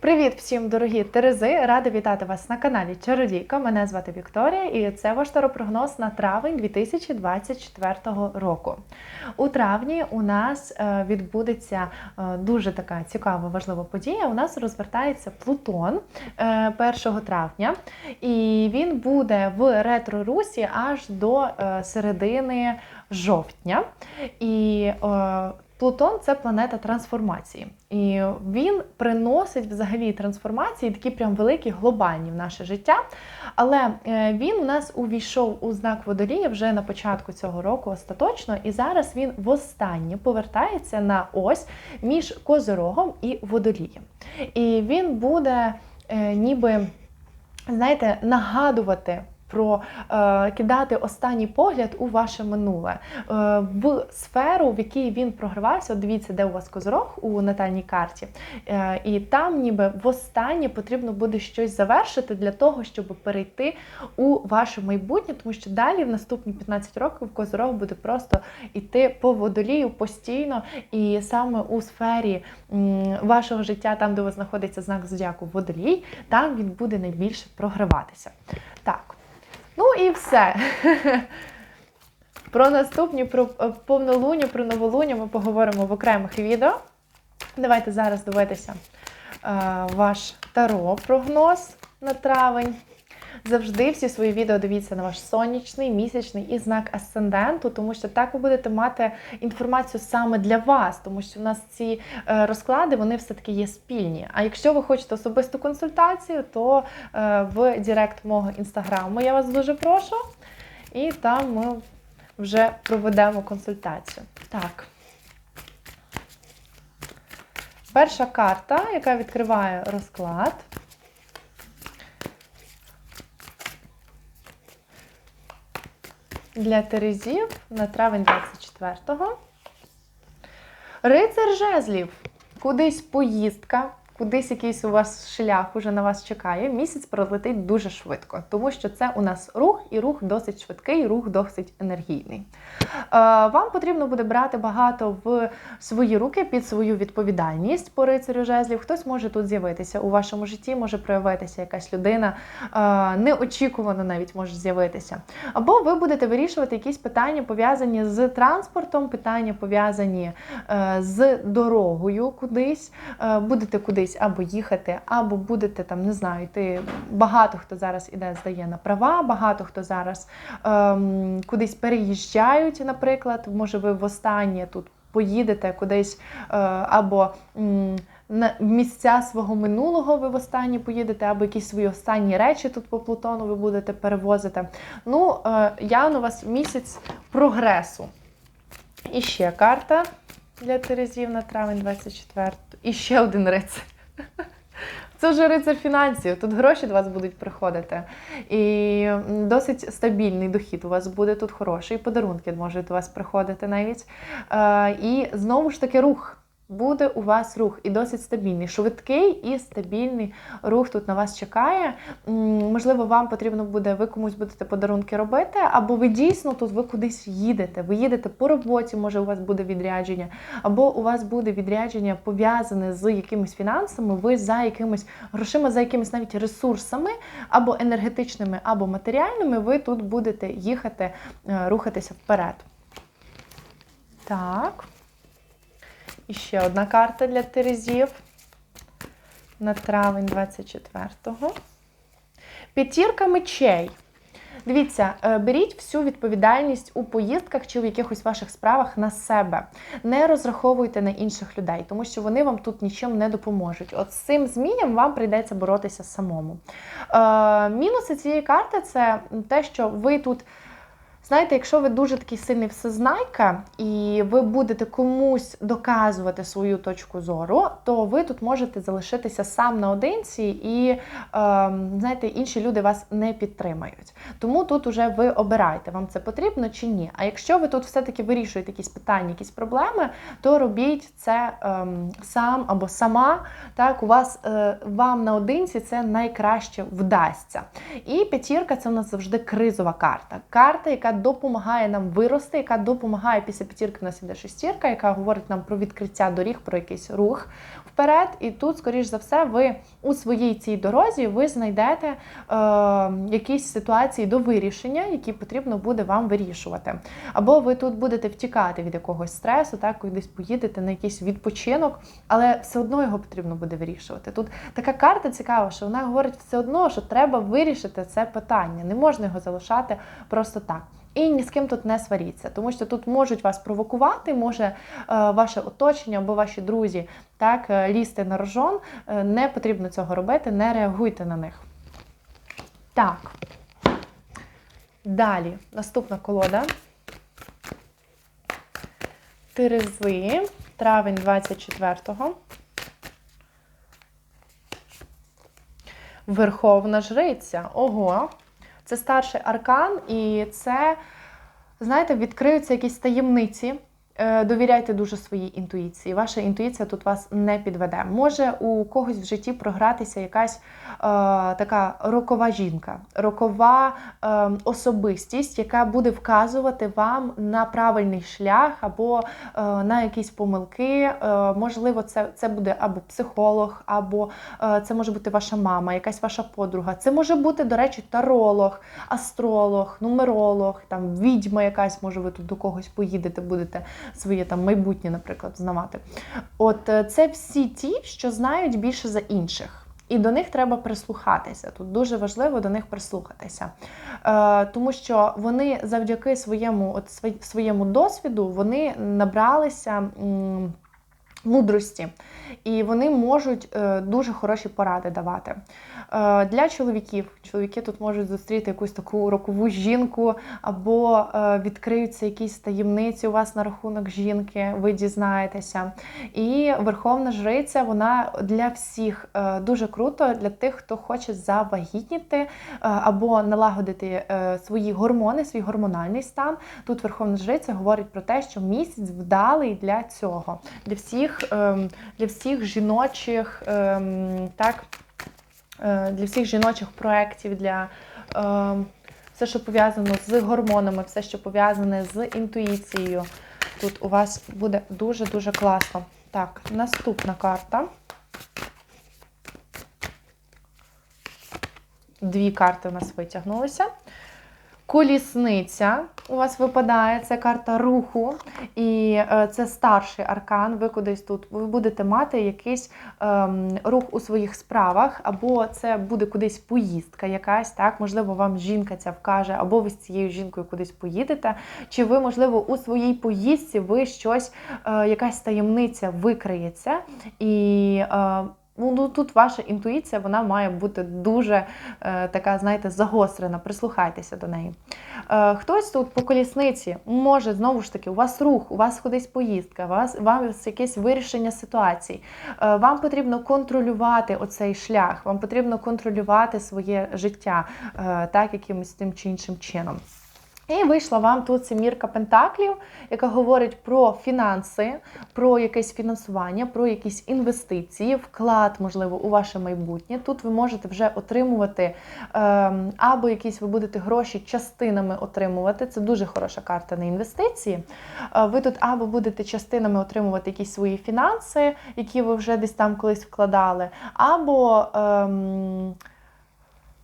Привіт всім, дорогі Терези! Рада вітати вас на каналі Чародійка. Мене звати Вікторія, і це ваш таропрогноз на травень 2024 року. У травні у нас е, відбудеться е, дуже така цікава, важлива подія. У нас розвертається Плутон е, 1 травня, і він буде в ретро-русі аж до е, середини жовтня. І е, Плутон це планета трансформації, і він приносить взагалі трансформації, такі прям великі, глобальні в наше життя. Але е, він у нас увійшов у знак водолія вже на початку цього року остаточно, і зараз він востаннє повертається на ось між козирогом і водолієм. І він буде е, ніби, знаєте, нагадувати про е, кидати останній погляд у ваше минуле е, в сферу, в якій він програвався. От Дивіться, де у вас козорог у натальній карті, е, і там, ніби востаннє потрібно буде щось завершити для того, щоб перейти у ваше майбутнє, тому що далі в наступні 15 років козорог буде просто йти по водолію постійно, і саме у сфері м, вашого життя, там де у вас знаходиться знак зодіаку водолій, там він буде найбільше програватися. Так. І все. Про наступні, про повнолуню, повнолуння, про новолуння ми поговоримо в окремих відео. Давайте зараз дивитися е, ваш таро-прогноз на травень. Завжди всі свої відео дивіться на ваш сонячний, місячний і знак асценденту, тому що так ви будете мати інформацію саме для вас, тому що у нас ці е, розклади вони все-таки є спільні. А якщо ви хочете особисту консультацію, то е, в Директ мого інстаграму я вас дуже прошу. І там ми вже проведемо консультацію. Так. Перша карта, яка відкриває розклад. Для Терезів на травень 24-го. Рицар жезлів. Кудись поїздка, кудись якийсь у вас шлях уже на вас чекає. Місяць пролетить дуже швидко, тому що це у нас рух, і рух досить швидкий, рух досить енергійний. Е, Вам потрібно буде брати багато в свої руки під свою відповідальність по рицарю жезлів. Хтось може тут з'явитися у вашому житті, може проявитися якась людина, е, неочікувано навіть може з'явитися. Або ви будете вирішувати якісь питання, пов'язані з транспортом, питання пов'язані е, з дорогою кудись, будете кудись або їхати, або будете там, не знаю, йти. Багато хто зараз іде, здає на права, багато хто зараз ем, кудись переїжджають, наприклад. Може, ви востаннє тут поїдете кудись, е, або м, на місця свого минулого ви востаннє поїдете, або якісь свої останні речі тут по Плутону ви будете перевозити. Ну, е, я у вас місяць прогресу. І ще карта для Терезів на травень 24. І ще один рицар. Це вже рицар фінансів. Тут гроші до вас будуть приходити. І досить стабільний дохід у вас буде тут хороший. Подарунки можуть до вас приходити навіть. Е, і знову ж таки рух. Буде у вас рух і досить стабільний, швидкий і стабільний рух тут на вас чекає. Можливо, вам потрібно буде, ви комусь будете подарунки робити, або ви дійсно тут ви кудись їдете. Ви їдете по роботі, може у вас буде відрядження, або у вас буде відрядження пов'язане з якимись фінансами, ви за якимись грошима, за якимись навіть ресурсами, або енергетичними, або матеріальними, ви тут будете їхати, е, рухатися вперед. Так. І ще одна карта для Терезів на травень 24-го. П'ятірка мечей. Дивіться, е, беріть всю відповідальність у поїздках чи в якихось ваших справах на себе. Не розраховуйте на інших людей, тому що вони вам тут нічим не допоможуть. От з цим змінням вам прийдеться боротися самому. Е, мінуси цієї карти це те, що ви тут. Знаєте, якщо ви дуже такий сильний всезнайка, і ви будете комусь доказувати свою точку зору, то ви тут можете залишитися сам наодинці, і е, знаєте, інші люди вас не підтримають. Тому тут уже ви обираєте, вам це потрібно чи ні. А якщо ви тут все-таки вирішуєте якісь питання, якісь проблеми, то робіть це е, сам або сама. Так, у вас е, вам наодинці це найкраще вдасться. І п'ятірка це у нас завжди кризова карта. Карта, яка допомагає нам вирости, яка допомагає після п'ятірки. У нас іде шестірка, яка говорить нам про відкриття доріг, про якийсь рух вперед, і тут, скоріш за все, ви у своїй цій дорозі ви знайдете е, якісь ситуації до вирішення, які потрібно буде вам вирішувати. Або ви тут будете втікати від якогось стресу, так кудись поїдете на якийсь відпочинок, але все одно його потрібно буде вирішувати. Тут така карта цікава, що вона говорить все одно, що треба вирішити це питання. Не можна його залишати просто так. І ні з ким тут не сваріться, тому що тут можуть вас провокувати, може е, ваше оточення або ваші друзі так е, лізти на рожон. Е, не потрібно цього робити, не реагуйте на них. Так. Далі, наступна колода. Терези, травень 24-го. Верховна жриця. Ого. Це старший аркан, і це, знаєте, відкриються якісь таємниці. Е, довіряйте дуже своїй інтуїції. Ваша інтуїція тут вас не підведе. Може у когось в житті програтися якась е, така рокова жінка, рокова е, особистість, яка буде вказувати вам на правильний шлях або е, на якісь помилки. Е, можливо, це це буде або психолог, або е, це може бути ваша мама, якась ваша подруга. Це може бути, до речі, таролог, астролог, нумеролог, там відьма якась, може, ви тут до когось поїдете, будете своє там майбутнє, наприклад, знавати. От е, це всі ті, що знають більше за інших. І до них треба прислухатися. Тут дуже важливо до них прислухатися. Е, Тому що вони завдяки своєму от, своєму досвіду вони набралися. М Мудрості, і вони можуть е, дуже хороші поради давати. Е, для чоловіків чоловіки тут можуть зустріти якусь таку рокову жінку, або е, відкриються якісь таємниці у вас на рахунок жінки, ви дізнаєтеся. І Верховна Жриця вона для всіх дуже круто, для тих, хто хоче завагітніти або налагодити свої гормони, свій гормональний стан. Тут Верховна Жриця говорить про те, що місяць вдалий для цього, для всіх всіх ем, для всіх жіночих ем, так, е, для всіх жіночих проєктів, для ем, все, що пов'язано з гормонами, все, що пов'язане з інтуїцією. Тут у вас буде дуже-дуже класно. Так, наступна карта. Дві карти у нас витягнулися. Колісниця у вас випадає, це карта руху, і е, це старший аркан. Ви кудись тут ви будете мати якийсь ем, рух у своїх справах, або це буде кудись поїздка якась, так, можливо, вам жінка ця вкаже, або ви з цією жінкою кудись поїдете. Чи ви, можливо, у своїй поїздці ви щось, е, якась таємниця викриється. і е, Ну, ну тут ваша інтуїція вона має бути дуже е, така, знаєте, загострена. Прислухайтеся до неї. Е, Хтось тут по колісниці може знову ж таки, у вас рух, у вас кудись поїздка, у вас вам якесь вирішення ситуацій. Е, Вам потрібно контролювати оцей шлях, вам потрібно контролювати своє життя е, так, якимось тим чи іншим чином. І вийшла вам тут семірка Пентаклів, яка говорить про фінанси, про якесь фінансування, про якісь інвестиції, вклад, можливо, у ваше майбутнє. Тут ви можете вже отримувати е, або якісь ви будете гроші частинами отримувати. Це дуже хороша карта на інвестиції. Е, ви тут або будете частинами отримувати якісь свої фінанси, які ви вже десь там колись вкладали, або. Е,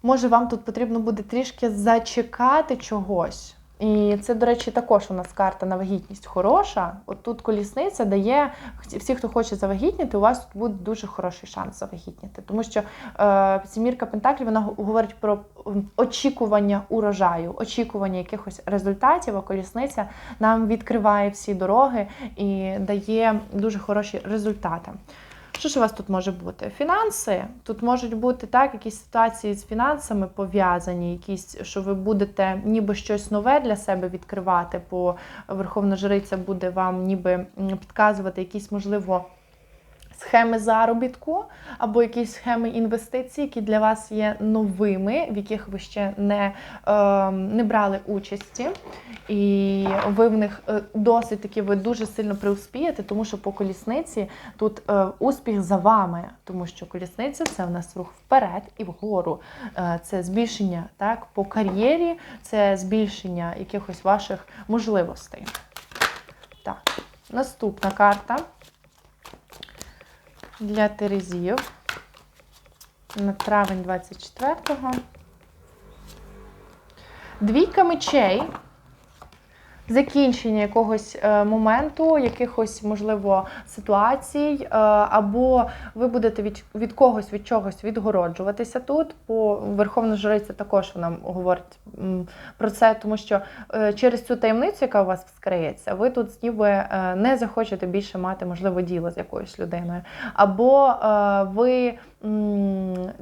Може, вам тут потрібно буде трішки зачекати чогось. І це, до речі, також у нас карта на вагітність хороша. От тут колісниця дає всі, хто хоче завагітніти, у вас тут буде дуже хороший шанс завагітніти. Тому що е, сімірка Пентаклів вона говорить про очікування урожаю, очікування якихось результатів, а колісниця нам відкриває всі дороги і дає дуже хороші результати. Що ж у вас тут може бути? Фінанси. Тут можуть бути так, якісь ситуації з фінансами пов'язані, якісь, що ви будете ніби щось нове для себе відкривати, бо Верховна Жриця буде вам ніби підказувати якісь, можливо, схеми заробітку або якісь схеми інвестицій, які для вас є новими, в яких ви ще не е, не брали участі, і ви в них е, досить таки ви дуже сильно приуспієте, тому що по колісниці тут е, успіх за вами, тому що колісниця це в нас рух вперед і вгору. Е, це збільшення так, по кар'єрі, це збільшення якихось ваших можливостей. Так, наступна карта. Для Терезів на травень 24-го. Двійка мечей. Закінчення якогось е, моменту, якихось, можливо, ситуацій, е, або ви будете від, від когось від чогось відгороджуватися тут. Бо Верховна Жриця також вона говорить про це, тому що е, через цю таємницю, яка у вас вскриється, ви тут ніби не захочете більше мати, можливо, діло з якоюсь людиною. Або ви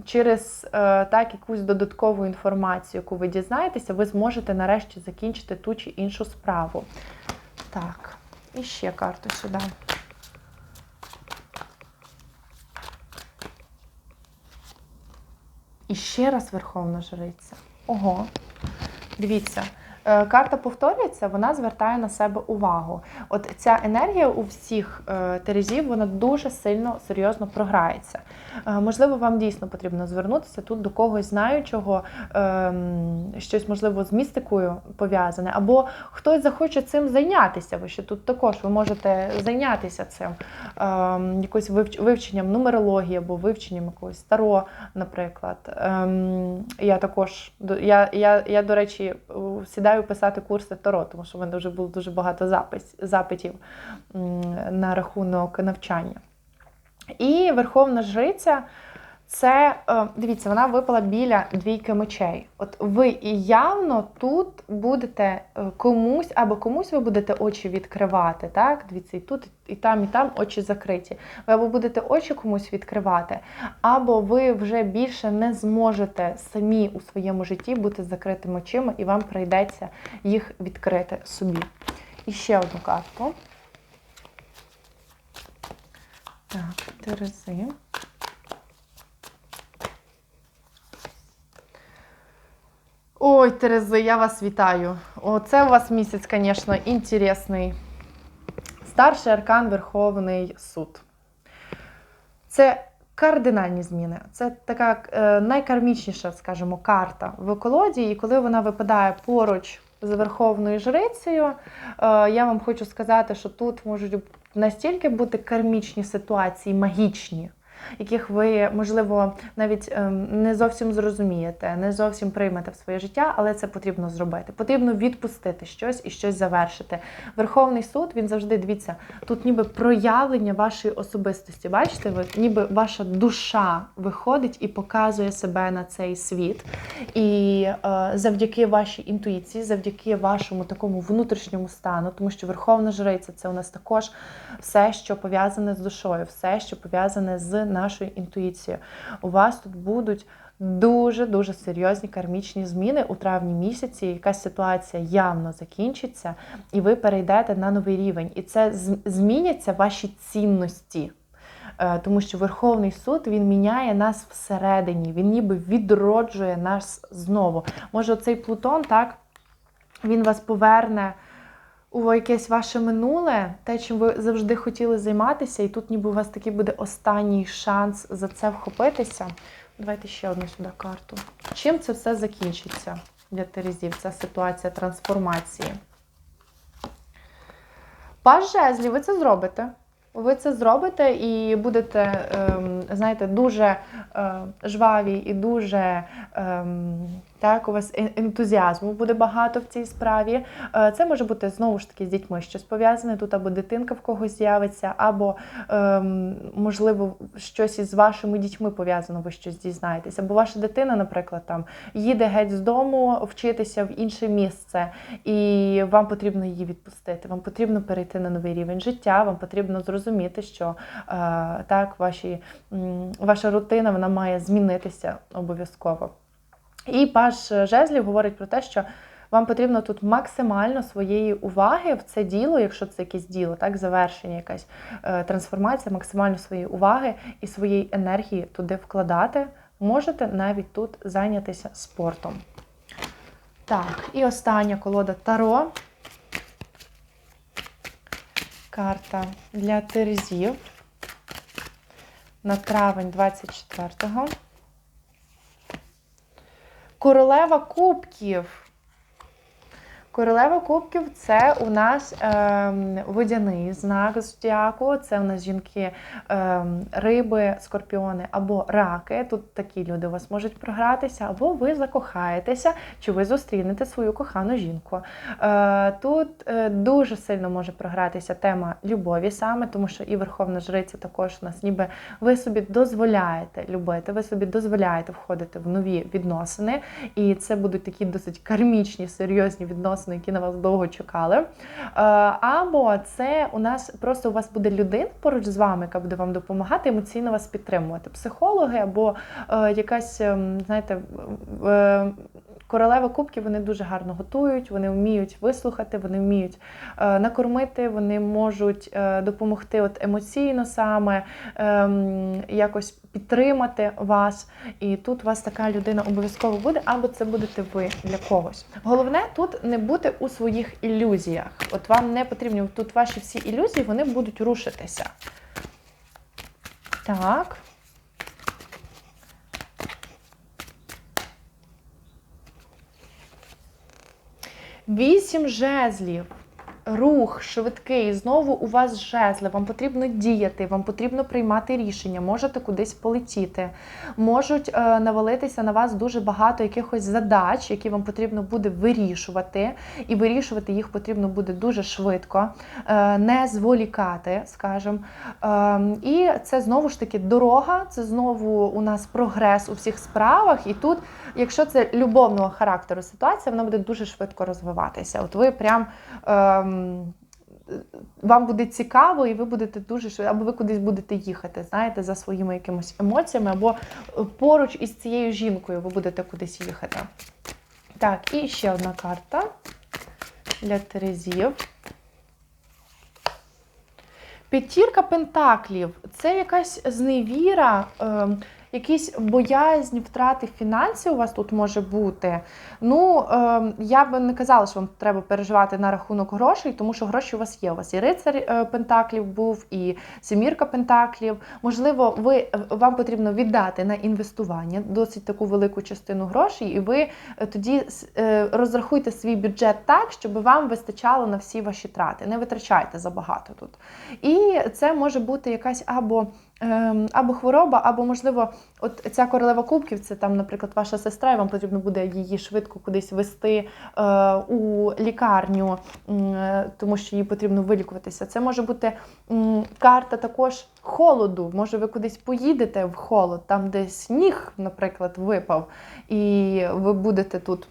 через е, так якусь додаткову інформацію, яку ви дізнаєтеся, ви зможете нарешті закінчити ту чи іншу справу. Так, і ще карту сюди. І ще раз Верховна Жриця. Ого. Дивіться, карта повторюється, вона звертає на себе увагу. От ця енергія у всіх е, терезів, вона дуже сильно серйозно програється. Е, можливо, вам дійсно потрібно звернутися тут до когось знаючого, ем, щось, можливо, з містикою пов'язане, або хтось захоче цим зайнятися. Ви ще тут також ви можете зайнятися цим ем, якось вивч- вивченням нумерології або вивченням якогось старо, наприклад. Ем, я також я, я, я, до речі, сідаю писати курси Таро, тому що в мене вже було дуже багато запис, запитів на рахунок навчання. І Верховна Жриця. Це, е, дивіться, вона випала біля двійки мечей. От ви явно тут будете е, комусь, або комусь ви будете очі відкривати, так? Дивіться, і тут, і там, і там очі закриті. Ви або будете очі комусь відкривати, або ви вже більше не зможете самі у своєму житті бути закритими очима, і вам прийдеться їх відкрити собі. І ще одну карту. Так, Терези. Ой, Терези, я вас вітаю. Оце у вас місяць, звісно, інтересний. Старший аркан Верховний суд. Це кардинальні зміни. Це така е, найкармічніша, скажімо, карта в колоді. І коли вона випадає поруч з Верховною Жрицею, е, я вам хочу сказати, що тут можуть настільки бути кармічні ситуації, магічні, яких ви, можливо, навіть ем, не зовсім зрозумієте, не зовсім приймете в своє життя, але це потрібно зробити. Потрібно відпустити щось і щось завершити. Верховний суд він завжди дивіться, тут ніби проявлення вашої особистості. Бачите, ви ніби ваша душа виходить і показує себе на цей світ. І е, завдяки вашій інтуїції, завдяки вашому такому внутрішньому стану, тому що Верховна Жриця це у нас також все, що пов'язане з душою, все, що пов'язане з нашою інтуїцією. У вас тут будуть дуже-дуже серйозні кармічні зміни у травні місяці. Якась ситуація явно закінчиться, і ви перейдете на новий рівень. І це зміняться ваші цінності. Е, Тому що Верховний суд він міняє нас всередині, він ніби відроджує нас знову. Може, цей Плутон, так, він вас поверне у якесь ваше минуле, те, чим ви завжди хотіли займатися, і тут ніби у вас такий буде останній шанс за це вхопитися. Давайте ще одну сюди карту. Чим це все закінчиться для Терезів? Ця ситуація трансформації. Паж жезлів, ви це зробите. Ви це зробите і будете, ем, знаєте, дуже е, жваві і дуже ем, так, у вас ентузіазму буде багато в цій справі. Е, Це може бути знову ж таки з дітьми щось пов'язане. Тут або дитинка в когось з'явиться, або ем, можливо щось із вашими дітьми пов'язано, ви щось дізнаєтеся. Або ваша дитина, наприклад, там їде геть з дому вчитися в інше місце, і вам потрібно її відпустити. Вам потрібно перейти на новий рівень життя. Вам потрібно зрозуміти, що е, так ваші, ваша рутина вона має змінитися обов'язково. І паш жезлів говорить про те, що вам потрібно тут максимально своєї уваги в це діло, якщо це якесь діло, так, завершення, якась е, трансформація, максимально своєї уваги і своєї енергії туди вкладати. Можете навіть тут зайнятися спортом. Так, і остання колода Таро. Карта для Терезів на травень 24-го. Королева кубків. Королева кубків це у нас ем, водяний знак зодіаку, це у нас жінки ем, риби, скорпіони або раки. Тут такі люди у вас можуть програтися, або ви закохаєтеся, чи ви зустрінете свою кохану жінку. Е, тут е, дуже сильно може програтися тема любові саме, тому що і Верховна Жриця також у нас ніби ви собі дозволяєте любити, ви собі дозволяєте входити в нові відносини, і це будуть такі досить кармічні, серйозні відносини, які на вас довго чекали. Е, Або це у нас просто у вас буде людина поруч з вами, яка буде вам допомагати емоційно вас підтримувати. Психологи або е, якась, ем, знаєте, е, Королева кубків вони дуже гарно готують, вони вміють вислухати, вони вміють е, накормити, вони можуть е, допомогти от емоційно саме ем, якось підтримати вас. І тут у вас така людина обов'язково буде, або це будете ви для когось. Головне тут не бути у своїх ілюзіях. От вам не потрібно тут ваші всі ілюзії, вони будуть рушитися. Так. Вісім жезлів. Рух швидкий, знову у вас жезли, вам потрібно діяти, вам потрібно приймати рішення, можете кудись полетіти, можуть е, навалитися на вас дуже багато якихось задач, які вам потрібно буде вирішувати, і вирішувати їх потрібно буде дуже швидко, е, не зволікати, скажімо. Е, і це знову ж таки дорога, це знову у нас прогрес у всіх справах. І тут, якщо це любовного характеру ситуація, вона буде дуже швидко розвиватися. От ви прям. Ем, вам буде цікаво, і ви будете дуже швидко, або ви кудись будете їхати, знаєте, за своїми якимись емоціями, або поруч із цією жінкою ви будете кудись їхати. Так, і ще одна карта для Терезів. П'ятірка пентаклів це якась зневіра, е, якийсь боязнь втрати фінансів у вас тут може бути. Ну, е, я би не казала, що вам треба переживати на рахунок грошей, тому що гроші у вас є. У вас і рицар е, пентаклів був, і семірка пентаклів. Можливо, ви, вам потрібно віддати на інвестування досить таку велику частину грошей, і ви е, тоді е, розрахуйте свій бюджет так, щоб вам вистачало на всі ваші трати. Не витрачайте забагато тут. І це може бути якась або ем, або хвороба, або, можливо, от ця королева кубків, це там, наприклад, ваша сестра, і вам потрібно буде її швидко кудись вести е, у лікарню, е, тому що їй потрібно вилікуватися. Це може бути карта також холоду. Може, ви кудись поїдете в холод, там, де сніг, наприклад, випав, і ви будете тут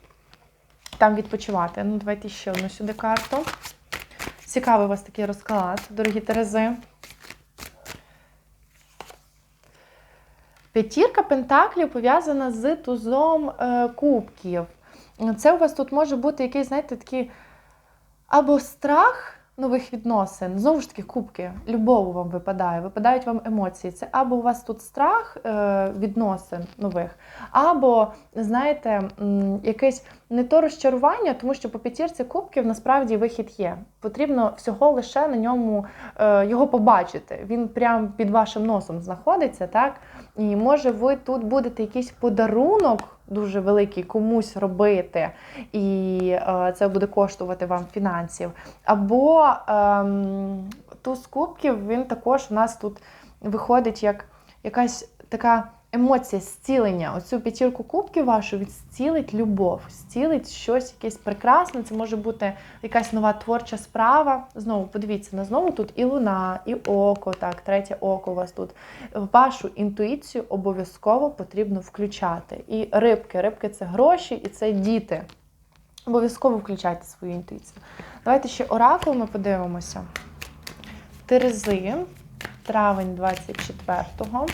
там відпочивати. Ну, давайте ще одну сюди карту. Цікавий у вас такий розклад, дорогі Терези. П'ятірка пентаклів пов'язана з тузом е, кубків. Це у вас тут може бути якийсь, знаєте, такий або страх нових відносин, знову ж таки, кубки, любов вам випадає, випадають вам емоції. Це або у вас тут страх е, відносин нових, або, знаєте, якесь не то розчарування, тому що по п'ятірці кубків насправді вихід є. Потрібно всього лише на ньому е, його побачити. Він прямо під вашим носом знаходиться, так? І може ви тут будете якийсь подарунок дуже великий комусь робити, і е, це буде коштувати вам фінансів. Або е, туз кубків він також у нас тут виходить як якась така емоція зцілення. Оцю п'ятірку кубків вашу відстілить любов, зцілить щось якесь прекрасне. Це може бути якась нова творча справа. Знову подивіться на знову тут і луна, і око, так, третє око у вас тут. Вашу інтуїцію обов'язково потрібно включати. І рибки, рибки це гроші і це діти. Обов'язково включайте свою інтуїцію. Давайте ще оракул ми подивимося. Терези, травень 24-го.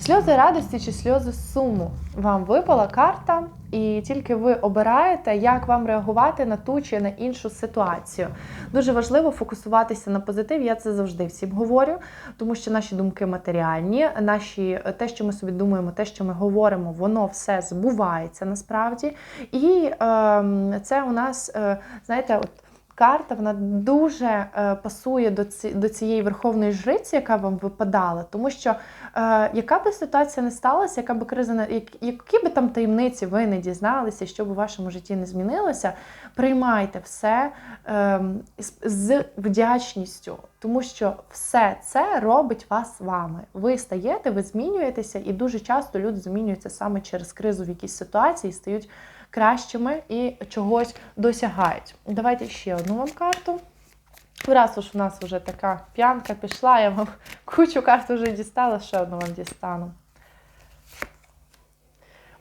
Сльози радості чи сльози суму. Вам випала карта, і тільки ви обираєте, як вам реагувати на ту чи на іншу ситуацію. Дуже важливо фокусуватися на позитив. Я це завжди всім говорю, тому що наші думки матеріальні, наші те, що ми собі думаємо, те, що ми говоримо, воно все збувається насправді. І е, це у нас, е, знаєте, от. карта вона дуже е, пасує до, ці, до цієї верховної жриці, яка вам випадала, тому що е, яка би ситуація не сталася, яка би криза які би там таємниці ви не дізналися, що б у вашому житті не змінилося, приймайте все ем, з вдячністю, тому що все це робить вас вами. Ви стаєте, ви змінюєтеся, і дуже часто люди змінюються саме через кризу в якійсь ситуації, стають кращими і чогось досягають. Давайте ще одну вам карту. Раз уж у нас вже така п'янка пішла, я вам кучу карт вже дістала, ще одну вам дістану.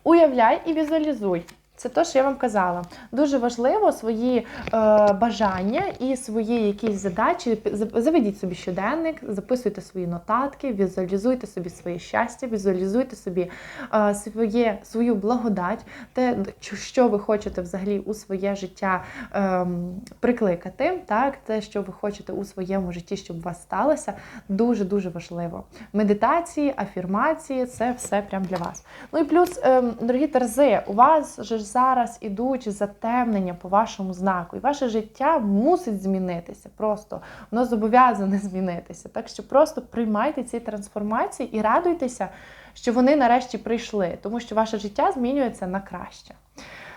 Уявляй і візуалізуй. Це те, що я вам казала. Дуже важливо свої е, бажання і свої якісь задачі. Заведіть собі щоденник, записуйте свої нотатки, візуалізуйте собі своє щастя, візуалізуйте собі е, своє, свою благодать, те, що ви хочете взагалі у своє життя ем, прикликати, так, те, що ви хочете у своєму житті, щоб у вас сталося, дуже дуже важливо. Медитації, афірмації це все прям для вас. Ну і плюс, ем, дорогі терзи, у вас ж зараз ідуть затемнення по вашому знаку, і ваше життя мусить змінитися. Просто воно зобов'язане змінитися. Так що просто приймайте ці трансформації і радуйтеся, що вони нарешті прийшли, тому що ваше життя змінюється на краще.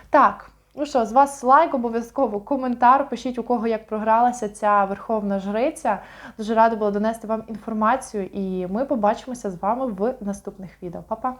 Так. Ну що, з вас лайк, обов'язково коментар. Пишіть, у кого як програлася ця верховна жриця. Дуже рада була донести вам інформацію, і ми побачимося з вами в наступних відео. Па-па!